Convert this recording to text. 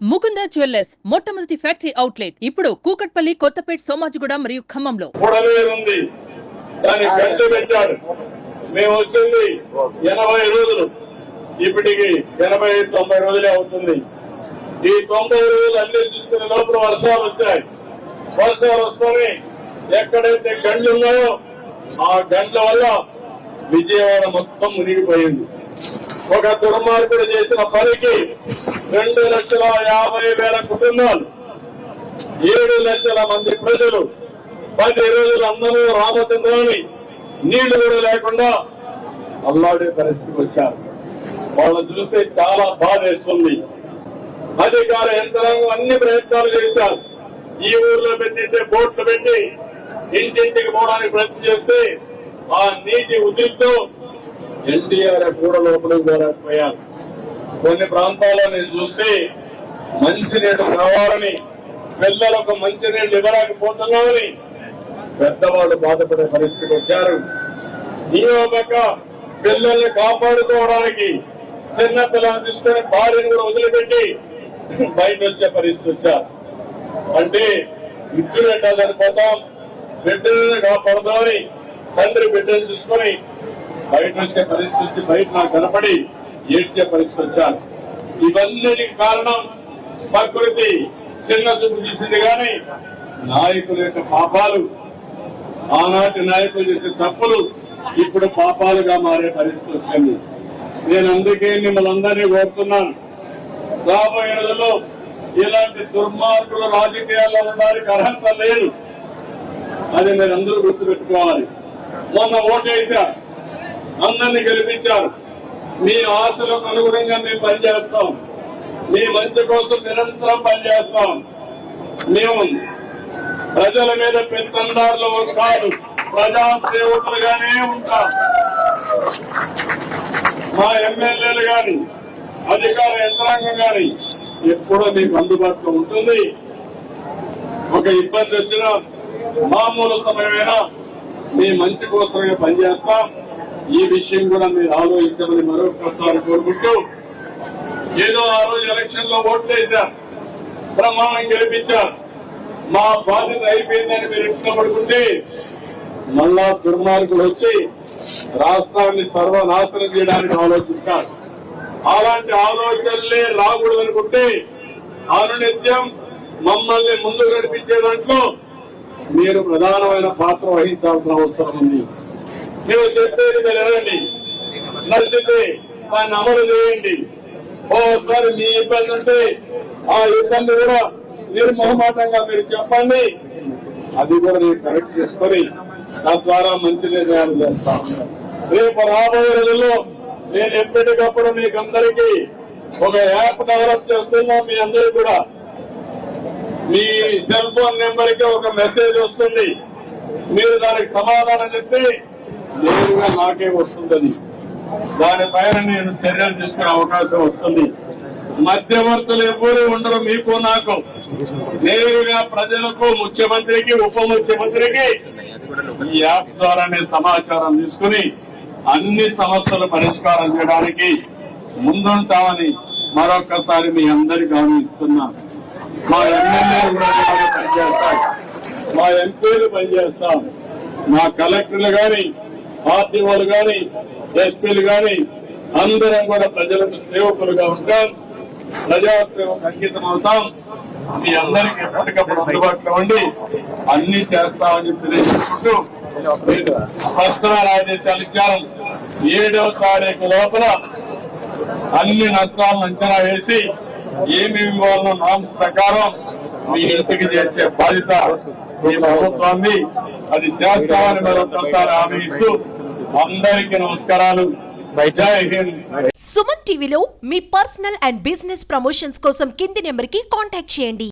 Mukunda jewellers మొట్టమొదటి factory outlet. ఇప్పుడు కూకట్పల్లి కొత్తపేట సోమాజిగూడ మరియు ఖమ్మంలో. ఉంది. మేము వచ్చింది ఎనభై రోజులు. ఇప్పటికి ఎనభై తొంభై రోజులే అవుతుంది. ఈ తొంభై రోజులు అన్ని చూసుకునే లోపల వర్షాలు వచ్చాయి. వర్షాలు వస్తూనే ఎక్కడైతే గండ్లు ఉన్నాయో ఆ గండ్ల వల్ల విజయవాడ మొత్తం మునిగిపోయింది. ఒక దుర్మార్గుడు చేసిన పనికి రెండు లక్షల యాభై వేల కుటుంబాలు ఏడు లక్షల మంది ప్రజలు పది రోజులు అందరూ రామచంద్రుని నీళ్ళు కూడా లేకుండా అల్లాడే పరిస్థితికి వచ్చారు. వాళ్ళని చూస్తే చాలా బాధ వేస్తుంది. అధికార యంత్రాంగం అన్ని ప్రయత్నాలు చేశారు. ఈ ఊర్లో పెట్టింటే బోట్లు పెట్టి ఇంటింటికి పోవడానికి ప్రయత్నం చేస్తే ఆ నీటి ఉద్రిక్తో ఎన్టీఆర్ కూడా లోపలికి వెళ్ళకపోయారు కొన్ని ప్రాంతాలని చూస్తే మంచినీటి కావాలని పిల్లలకు మంచినీళ్ళు ఇవ్వలేకపోతున్నామని పెద్దవాళ్ళు బాధపడే పరిస్థితికి వచ్చారు. ఈ పిల్లల్ని కాపాడుకోవడానికి చిన్న పిల్లల్ని తీసుకొని భార్యను కూడా వదిలిపెట్టి బయట వచ్చే పరిస్థితి వచ్చారు. అంటే ఇద్దరు ఎట్లా సరిపోతాం? బిడ్డలను కాపాడుతామని తండ్రి బిడ్డలు చూసుకొని బయట వచ్చే పరిస్థితి బయట నాకు కనపడి ఏడ్చే పరిస్థితి వచ్చారు ఇవన్నీ కారణం ప్రకృతి చిన్న చూపు చూసింది కానీ నాయకుల యొక్క పాపాలు ఆనాటి నాయకులు చేసే తప్పులు ఇప్పుడు పాపాలుగా మారే పరిస్థితి వచ్చింది. నేను అందుకే మిమ్మల్ని అందరినీ కోరుతున్నాను. రాబోయే రోజుల్లో ఇలాంటి దుర్మార్గులు రాజకీయాల్లో ఉండడానికి అర్హత లేదు. అది మీరు అందరూ గుర్తుపెట్టుకోవాలి. మొన్న ఓటేశారు అందరినీ గెలిపించారు. మీ ఆశలకు అనుగుణంగా మేము పనిచేస్తాం. మీ మంచి కోసం నిరంతరం పనిచేస్తాం. మేము ప్రజల మీద పెత్తందారులు కాదు ప్రజా సేవకులుగానే ఉంటాం. మా ఎమ్మెల్యేలు గాని అధికార యంత్రాంగం గాని ఎప్పుడూ మీకు అందుబాటులో ఉంటుంది. ఒక ఇబ్బంది వచ్చినా మామూలు సమయమైనా మీ మంచి కోసమే పనిచేస్తాం. ఈ విషయం కూడా మీరు ఆలోచించమని మరొకసారి కోరుకుంటూ ఏదో ఆ రోజు ఎలక్షన్లో ఓట్లు వేశారు ప్రమాణం గెలిపించారు మా బాధ్యత అయిపోయిందని మీరు ఇష్టపడుకుంటే మళ్ళా దుర్మార్గులు వచ్చి రాష్ట్రాన్ని సర్వనాశనం చేయడానికి ఆలోచిస్తారు. అలాంటి ఆలోచనలే రాకూడదు అనుకుంటే అనునిత్యం మమ్మల్ని ముందు నడిపించే దాంట్లో మీరు ప్రధానమైన పాత్ర వహించాల్సిన అవసరం ఉంది. మీరు చెప్పేది మీరు వినండి. నచ్చితే దాన్ని అమలు చేయండి. ఓసారి మీ ఇబ్బంది ఉంటే ఆ ఇబ్బంది కూడా మీరు మొహమాటంగా మీరు చెప్పండి. అది కూడా నేను కరెక్ట్ చేసుకొని తద్వారా మంచి నిర్ణయాలు చేస్తాం. రేపు రాబోయే రోజుల్లో నేను ఎప్పటికప్పుడు మీకు అందరికీ ఒక యాప్ డెవలప్ చేస్తున్నా మీ అందరికి కూడా. మీ సెల్ ఫోన్ నెంబర్కి ఒక మెసేజ్ వస్తుంది. మీరు దానికి సమాధానం చెప్తే నేరుగా నాకే వస్తుందని. దానిపైన నేను చర్యలు తీసుకునే అవకాశం వస్తుంది. మధ్యవర్తులు ఎవరు ఉండరు మీకు నాకు. నేరుగా ప్రజలకు ముఖ్యమంత్రికి ఉప ముఖ్యమంత్రికి ఈ యాప్ ద్వారానే సమాచారం తీసుకుని అన్ని సమస్యలు పరిష్కారం చేయడానికి ముందుంటామని మరొకసారి మీ అందరికి గమనిస్తున్నాను మా ఎమ్మెల్యేలు కూడా మా ఎంపీలు పనిచేస్తాం. మా కలెక్టర్లు గాని ఆర్టీఓలు గాని ఎస్పీలు గాని అందరం కూడా ప్రజలకు సేవకులుగా ఉంటాం. ప్రజాసేవ సంకేతం అవుతాం. మీ అందరికి ఎప్పటికప్పుడు అందుబాటులో ఉండి అన్ని చేస్తామని తెలియజేసుకుంటూ ప్రస్తుత ఆదేశాలు ఇచ్చాను ఏడవ తారీఖు లోపల అన్ని నష్టాలను అంచనా వేసి ఏమేమి ఇవ్వాలనో నామ్స్ ప్రకారం మీ ఇంటికి చేసే బాధ్యత ఈ ప్రభుత్వాన్ని అది చేస్తామని మరొకసారి హామీ ఇస్తూ అందరికీ నమస్కారాలు. సుమన్ టీవీలో మీ పర్సనల్ అండ్ బిజినెస్ ప్రమోషన్స్ కోసం కింది నెంబర్కి కాంటాక్ట్ చేయండి.